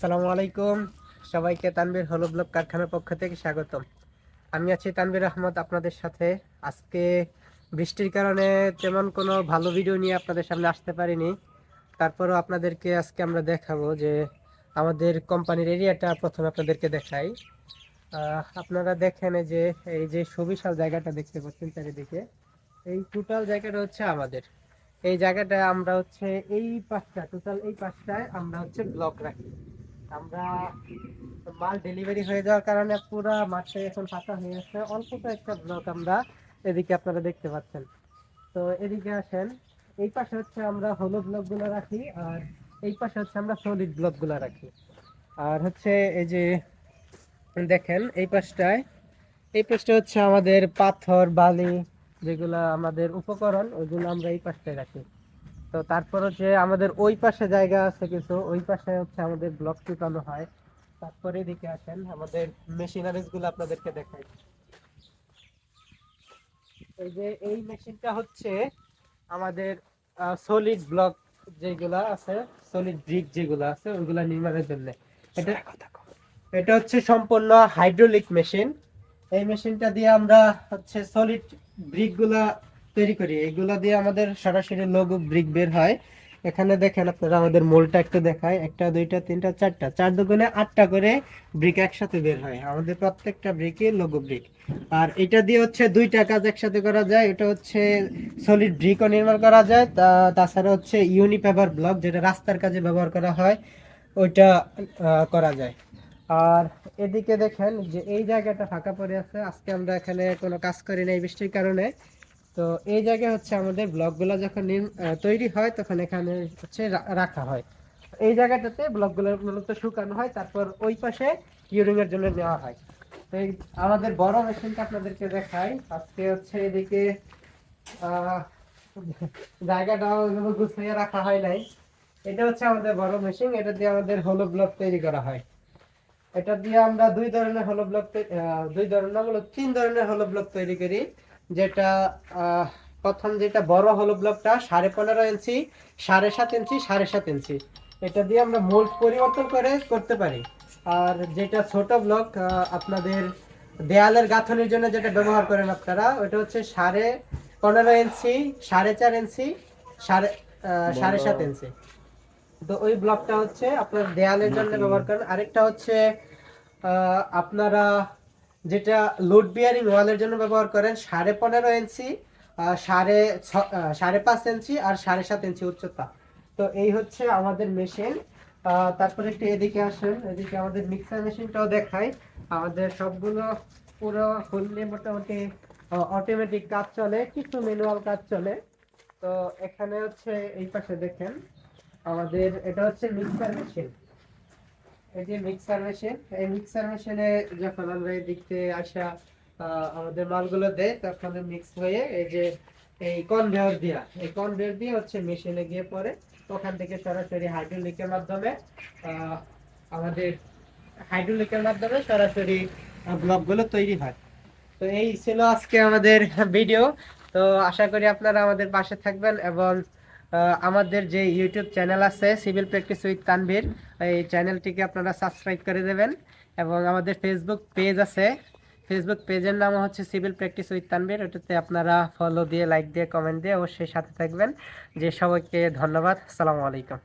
আসসালামু আলাইকুম। সবাইকে তানবীর হলো ব্লক কারখানার পক্ষ থেকে স্বাগতম। আমি আছি তানবীর আহমদ আপনাদের সাথে। আজকে বৃষ্টির কারণে তেমন কোনো ভালো ভিডিও নিয়ে আপনাদের সামনে আসতে পারিনি। তারপরও আপনাদেরকে আজকে আমরা দেখাবো যে আমাদের কোম্পানির এরিয়াটা প্রথমে আপনাদেরকে দেখাই। আপনারা দেখেন যে, এই যে সুবিশাল জায়গাটা দেখতে পাচ্ছেন চারিদিকে। এই টোটাল জায়গাটা হচ্ছে আমাদের। এই জায়গাটা আমরা হচ্ছে এই পাঁচটা টোটাল এই পাঁচটায় আমরা হচ্ছে ব্লক রাখি। আমরা মাল ডেলিভারি হয়ে যাওয়ার কারণে পুরো মাঠে এখন ফাঁকা হয়ে গেছে অল্প একটা ব্লক আমরা এদিকে আপনারা দেখতে পাচ্ছেন। তো এদিকে আসেন, এই পাশে হচ্ছে আমরা হলুদ ব্লকগুলো রাখি, আর এই পাশে হচ্ছে আমরা সলিড ব্লকগুলো রাখি। আর হচ্ছে এই যে দেখেন, এই পাশটায়, এই পাশটা হচ্ছে আমাদের পাথর, বালি যেগুলা আমাদের উপকরণ ওইগুলো আমরা এই পাশটায় রাখি। তো তারপর হচ্ছে আমাদের ওই পাশে জায়গা আছে কিছু ওই পাশে হচ্ছে আমাদের ব্লক টুকানো হয়। তারপরে এদিকে আসেন আমাদের মেশিনারিজগুলো আপনাদেরকে দেখাই। এই যে এই মেশিনটা হচ্ছে আমাদের সলিড ব্লক যেগুলা আছে সলিড ব্রিক যেগুলো আছে ওইগুলা নির্মাণের জন্য। এটা এটা হচ্ছে সম্পূর্ণ হাইড্রোলিক মেশিন এই মেশিনটা দিয়ে আমরা হচ্ছে সলিড ব্রিকগুলা তৈরি করি। এগুলা দিয়ে আমাদের সরাসরি লঘু ব্রিক বের হয়। এখানে দেখেন আপনারা আমাদের মোলটা একটু দেখায়। একটা, দুইটা, তিনটা, চারটা। চার দুগুণে আটটা করে ব্রিক একসাথে বের হয়। আমাদের প্রত্যেকটা ব্রিকে লঘু ব্রিক আর এটা দিয়ে হচ্ছে দুইটা কাজ একসাথে করা যায়। এটা হচ্ছে সলিড ব্রিকও নির্মাণ করা যায়। তা, তাছাড়া হচ্ছে ইউনিপেপার ব্লক যেটা রাস্তার কাজে ব্যবহার করা হয়, ওইটা করা যায়। আর এদিকে দেখেন যে এই জায়গাটা ফাঁকা পড়ে আছে। আজকে আমরা এখানে কোনো কাজ করি না এই বৃষ্টির কারণে। তো এই জায়গায় হচ্ছে আমাদের ব্লকগুলো যখন তৈরি হয় তখন এখানে হচ্ছে রাখা হয়। এই জায়গাটাতে ব্লকগুলো মূলত শুকানো হয় তারপর ওই পাশে ইউরিং এর জন্য নেওয়া হয়। তো আমাদের বড় মেশিনটা আপনাদেরকে দেখাই। আজকে হচ্ছে এদিকে আহ, জায়গাটাও গুছিয়ে রাখা হয় নাই। এটা হচ্ছে আমাদের বড় মেশিন এটা দিয়ে আমাদের হলো ব্লক তৈরি করা হয়। এটা দিয়ে আমরা দুই ধরনের হলো ব্লক দুই ধরনের মূলত তিন ধরনের হলো ব্লক তৈরি করি। যেটা প্রথম যেটা বড় হলো ব্লকটা সাড়ে পনেরো ইঞ্চি সাড়ে সাত ইঞ্চি সাড়ে সাত ইঞ্চি এটা দিয়ে আমরা মোল্ড পরিবর্তন করে করতে পারি। আর যেটা ছোট ব্লক আপনাদের দেয়ালের গাঁথনির জন্য যেটা ব্যবহার করেন আপনারা ওটা হচ্ছে সাড়ে পনেরো ইঞ্চি সাড়ে চার ইঞ্চি সাড়ে সাড়ে সাত ইঞ্চি তো ওই ব্লকটা হচ্ছে আপনার দেয়ালের জন্য ব্যবহার করেন। আরেকটা হচ্ছে আপনারা যেটা লোড বিয়ারিং ওয়ালের জন্য ব্যবহার করেন, সাড়ে পনেরো ইঞ্চি সাড়ে ছ- সাড়ে পাঁচ ইঞ্চি আর সাড়ে সাত ইঞ্চি উচ্চতা। তো এই হচ্ছে আমাদের মেশিন। তারপরে একটু এদিকে আসেন, এদিকে আমাদের মিক্সার মেশিনটাও দেখাই। আমাদের সবগুলো পুরো ফুললি মোটামুটি অটোমেটিক কাজ চলে, কিছু ম্যানুয়াল কাজ চলে। তো এখানে হচ্ছে এই পাশে দেখেন, আমাদের এটা হচ্ছে মিক্সার মেশিন এই যে মিক্সার মেশিন এই মিক্সার মেশিনে যখন আমরা এই দিক থেকে আসা আমাদের মালগুলো দেয়, তখন মিক্স হয়ে এই যে এই কনভেয়র দিয়া। এই কনভেয়র দিয়ে হচ্ছে মেশিনে গিয়ে পড়ে ওখান থেকে সরাসরি হাইড্রোলিকের মাধ্যমে আমাদের হাইড্রোলিকের মাধ্যমে সরাসরি ব্লকগুলো তৈরি হয়। তো এই ছিল আজকে আমাদের ভিডিও তো আশা করি আপনারা আমাদের পাশে থাকবেন এবং আমাদের যে ইউটিউব চ্যানেল আছে সিভিল প্র্যাকটিস উইথ তানভীর এই চ্যানেলটিকে আপনারা সাবস্ক্রাইব করে দেবেন। এবং আমাদের ফেসবুক পেজ আছে। ফেসবুক পেজের নাম হচ্ছে সিভিল প্র্যাকটিস উইথ তানভীর ওটাতে আপনারা ফলো দিয়ে লাইক দিয়ে কমেন্ট দিয়ে অবশ্যই সাথে থাকবেন। যে সবাইকে ধন্যবাদ। আসসালামু আলাইকুম।